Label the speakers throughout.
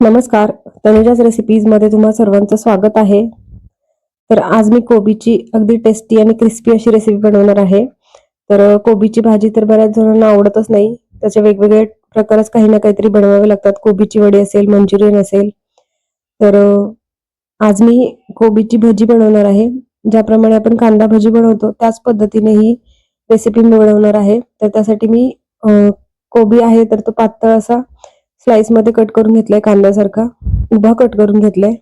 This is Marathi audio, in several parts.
Speaker 1: नमस्कार. तनुजाच रेसिपीजमध्ये तुम्हा सर्वांचं स्वागत आहे. तर आज मी कोबीची अगदी टेस्टी आणि क्रिस्पी अशी रेसिपी बनवणार आहे. तर कोबीची भाजी तर बऱ्याच जणांना आवडतच नाही. त्याचे वेगवेगळे प्रकारच काही ना काहीतरी बनवावे लागतात. कोबीची वडी असेल मंचुरियन असेल. तर आज मी कोबीची भजी बनवणार आहे. ज्याप्रमाणे आपण कांदा भजी बनवतो त्याच पद्धतीने ही रेसिपी मी बनवणार आहे. तर त्यासाठी मी कोबी आहे तर तो पातळ असा स्लाईसमध्ये कट करून घेतलाय कांद्यासारखा. उभा कट करून घेतलाय.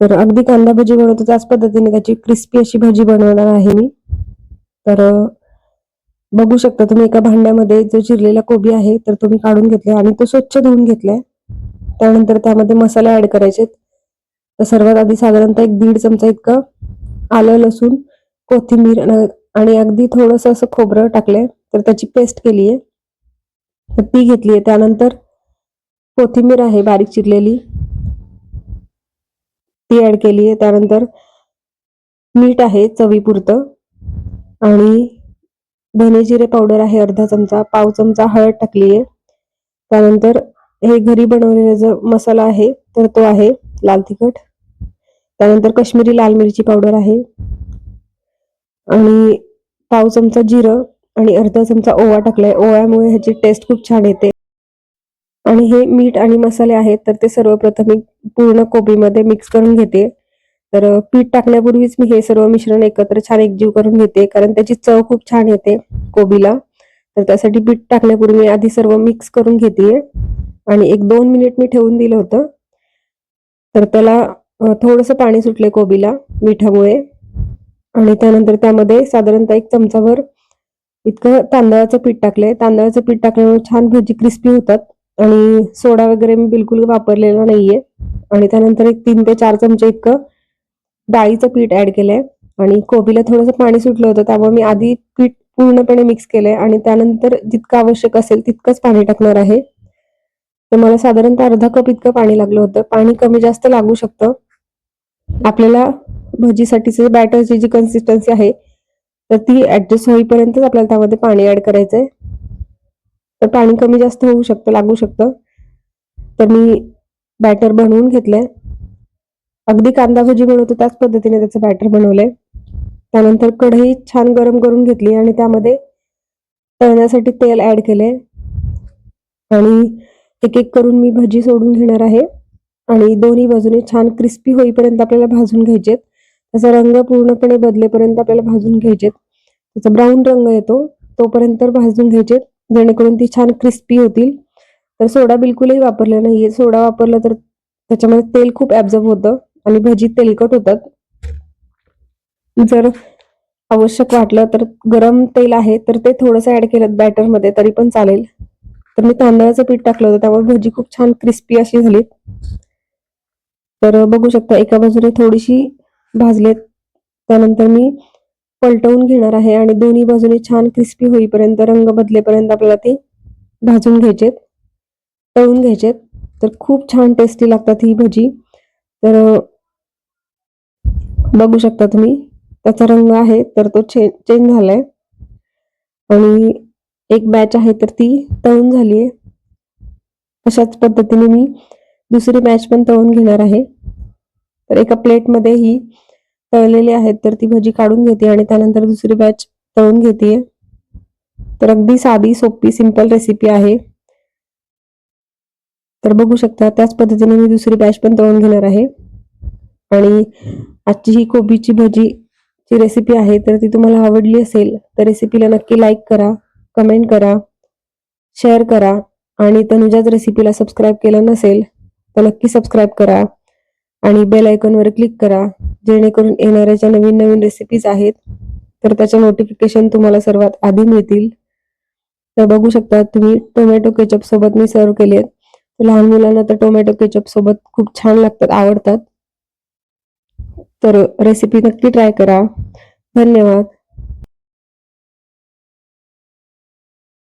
Speaker 1: तर अगदी कांदा भजी बनवतो त्याच पद्धतीने त्याची क्रिस्पी अशी भजी बनवणार आहे मी. तर बघू शकता तुम्ही एका भांड्यामध्ये जो चिरलेला कोबी आहे तर तुम्ही काढून घेतलाय आणि तो स्वच्छ धुवून घेतलाय. त्यानंतर त्यामध्ये मसाले ऍड करायचे तर सर्वात आधी साधारणतः एक दीड चमचा इतकं आलं लसूण कोथिंबीर आणि अगदी थोडस असं खोबरं टाकलंय. तर त्याची पेस्ट केली आहे ती घेतली आहे त्यानंतर कोथिंबीर आहे बारीक चिरलेली. ती ऍड केली आहे. त्यानंतर मीठ आहे चवीपुरतं. आणि धने जिरे पावडर आहे अर्धा चमचा. पाव चमचा हळद टाकली आहे. त्यानंतर हे घरी बनवलेला जो मसाला आहे तर तो आहे लाल तिखट. त्यानंतर कश्मीरी लाल मिरची पावडर आहे. आणि पाव चमचा जिरं आणि अर्धा चमचा ओवा टाकलाय. ओव्यामुळे ह्याची टेस्ट खूप छान येते. आणि हे मीठ आणि मसाले आहेत तर ते सर्वप्रथम मी पूर्ण कोबीमध्ये मिक्स करून घेते. तर पीठ टाकण्यापूर्वीच मी हे सर्व मिश्रण एकत्र छान एकजीव करून घेते कारण त्याची चव खूप छान येते कोबीला. तर त्यासाठी पीठ टाकण्यापूर्वी मी आधी सर्व मिक्स करून घेते. आणि एक दोन मिनिट मी ठेवून दिलं होतं. तर त्याला थोडंसं पाणी सुटले कोबीला मिठामुळे. आणि त्यानंतर त्यामध्ये साधारणतः एक चमचाभर इतकं तांदळाचं पीठ टाकलंय. तांदळाचं पीठ टाकल्यामुळे छान भजी क्रिस्पी होतात. आणि सोडा वगैरे मी बिलकुल वापरलेला नाहीये. आणि त्यानंतर एक तीन ते चार चमचे इतकं डाळीचं पीठ ऍड केलंय. आणि कोबीला थोडंसं पाणी सुटलं होतं त्यामुळे मी आधी पीठ पूर्णपणे मिक्स केलंय. आणि त्यानंतर जितकं आवश्यक असेल तितकंच पाणी टाकणार आहे. तर मला साधारणतः अर्धा कप इतकं पाणी लागलं होतं. पाणी कमी जास्त लागू शकतं. आपल्याला भजीसाठीचे बॅटरची जी कन्सिस्टन्सी आहे तर ती ऍडजस्ट होईपर्यंतच आपल्याला त्यामध्ये पाणी ऍड करायचंय. तर पाणी कमी जास्त होऊ शकतं लागू शकतं. तर मी बॅटर बनवून घेतलंय. अगदी कांदा भजी बनवतो त्याच पद्धतीने त्याचं बॅटर बनवलंय. त्यानंतर कढई छान गरम करून घेतली आणि त्यामध्ये तळण्यासाठी तेल ऍड केले आणि एक एक करून मी भजी सोडून घेणार आहे. आणि दोन्ही बाजूने छान क्रिस्पी होईपर्यंत आपल्याला भाजून घ्यायचेत. त्याचा रंग पूर्णपणे बदलेपर्यंत आपल्याला भाजून घ्यायचेत. त्याचा ब्राऊन रंग येतो तोपर्यंत भाजून घ्यायचेत. जेणेकरून ती छान क्रिस्पी होतील. तर सोडा बिलकुलही वापरला नाहीये. सोडा वापरला तर त्याच्यामध्ये तेल खूप ऍब्झॉर्ब होतं आणि भजी तेलकट होतात. जर आवश्यक वाटलं तर गरम तेल आहे तर ते थोडंसं ऍड केलं बॅटरमध्ये तरी पण चालेल. तर मी तांदळाचं पीठ टाकलं होतं त्यामुळे भजी खूप छान क्रिस्पी अशी झाली तर बघू शकता एका बाजूने थोडीशी भाजलेत. त्यानंतर मी पलटवून घेणार आहे आणि दोन्ही बाजूने छान क्रिस्पी होईपर्यंत रंग बदलेपर्यंत आपल्याला ते भाजून घ्यायचेत तळून घ्यायचेत. तर खूप छान टेस्टी लागतात ही भजी. तर बघू शकता तुम्ही त्याचा रंग आहे तर तो चे चेंज झालाय. आणि एक बॅच आहे तर ती तळून झाली आहे. अशाच पद्धतीने मी दुसरी बॅच पण तळून घेणार आहे. तर एका प्लेटमध्ये ही तळलेली आहेत तर ती भजी काढून घेते आणि त्यानंतर दुसरी बॅच तळून घेते तर अगदी साधी सोपी सिंपल रेसिपी आहे. तर बघू शकता त्याच पद्धतीने मी दुसरी बॅच पण तळून घेणार आहे. आणि आजची ही कोबीची भजी ची रेसिपी आहे तर ती तुम्हाला आवडली असेल तर रेसिपीला नक्की लाईक करा कमेंट करा शेअर करा. आणि तनुजाच रेसिपीला सबस्क्राईब केलं नसेल तर नक्की सबस्क्राईब करा. आणि बेल आयकॉनवर क्लिक करा. जेणेकरून येणाऱ्या ज्या नवीन नवीन रेसिपीज आहेत तर त्याचे नोटिफिकेशन तुम्हाला सर्वात आधी मिळतील. तर बघू शकता तुम्ही टोमॅटो केचप सोबत मी सर्व केले आहेत. लहान मुलांना तर टोमॅटो केचप सोबत खूप छान लागतात आवडतात. तर रेसिपी नक्की ट्राय करा. धन्यवाद.